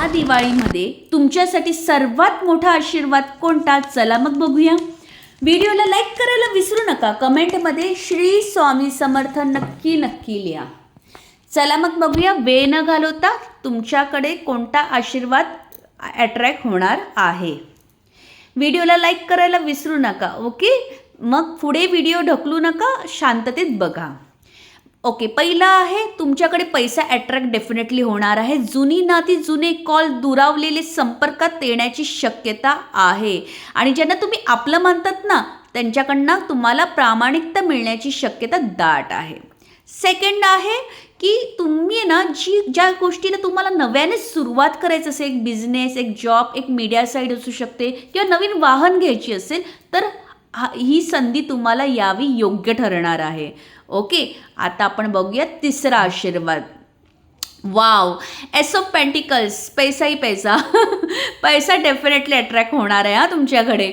या दिवाळीमध्ये तुमच्यासाठी सर्वात मोठा आशीर्वाद कोणता? चला मग बघूया. व्हिडिओला लाईक करायला विसरू नका. कमेंटमध्ये श्री स्वामी समर्थ नक्की नक्की लिहा. चला मग बघूया. वेळ न घालवता तुमच्याकडे कोणता आशीर्वाद अट्रॅक्ट होणार आहे? व्हिडिओला लाईक करायला विसरू नका. ओके? मग पुढे व्हिडिओ ढकलू नका. शांततेत बघा. ओके पहिलं आहे तुमच्याकडे पैसा अट्रॅक्ट डेफिनेटली होणार आहे. जुनी नाती जुने कॉल दुरावलेले संपर्कात येण्याची शक्यता आहे. आणि ज्यांना तुम्ही आपलं मानतात ना त्यांच्याकडनं तुम्हाला प्रामाणिकता मिळण्याची शक्यता दाट आहे. सेकंड आहे की तुम्ही ना जी ज्या गोष्टीला तुम्हाला नव्याने सुरुवात करायचं असेल एक बिझनेस एक जॉब एक मीडिया साईड असू शकते किंवा नवीन वाहन घ्यायची असेल तर हा- ही संधी तुम्हाला यावी योग्य ठरणार आहे. ओके? आता आपण बघूया तिसरा आशीर्वाद. वाव! एस ऑफ पेंटिकल्स पैसाही पैसा. पैसा डेफिनेटली अट्रॅक्ट होणार आहे हा तुमच्याकडे.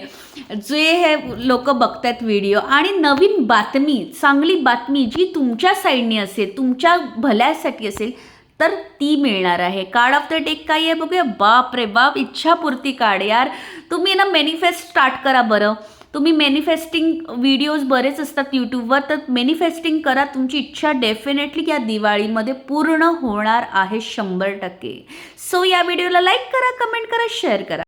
जे हे लोक बघतात व्हिडिओ आणि नवीन बातमी चांगली बातमी जी तुमच्या साईडनी असेल तुमच्या भल्यासाठी असेल तर ती मिळणार आहे. कार्ड ऑफ द डेक काय आहे बघूया? बाप रे बाप! इच्छापूर्ती कार्ड यार. तुम्ही ना मॅनिफेस्ट स्टार्ट करा बरं. तुम्ही मॅनिफेस्टिंग व्हिडिओज बरेच असतात यूट्यूबवर तर मॅनिफेस्टिंग करा. तुमची इच्छा डेफिनेटली या दिवाळीमध्ये पूर्ण होणार आहे शंभर टक्के. सो या व्हिडिओला लाईक करा कमेंट करा शेअर करा.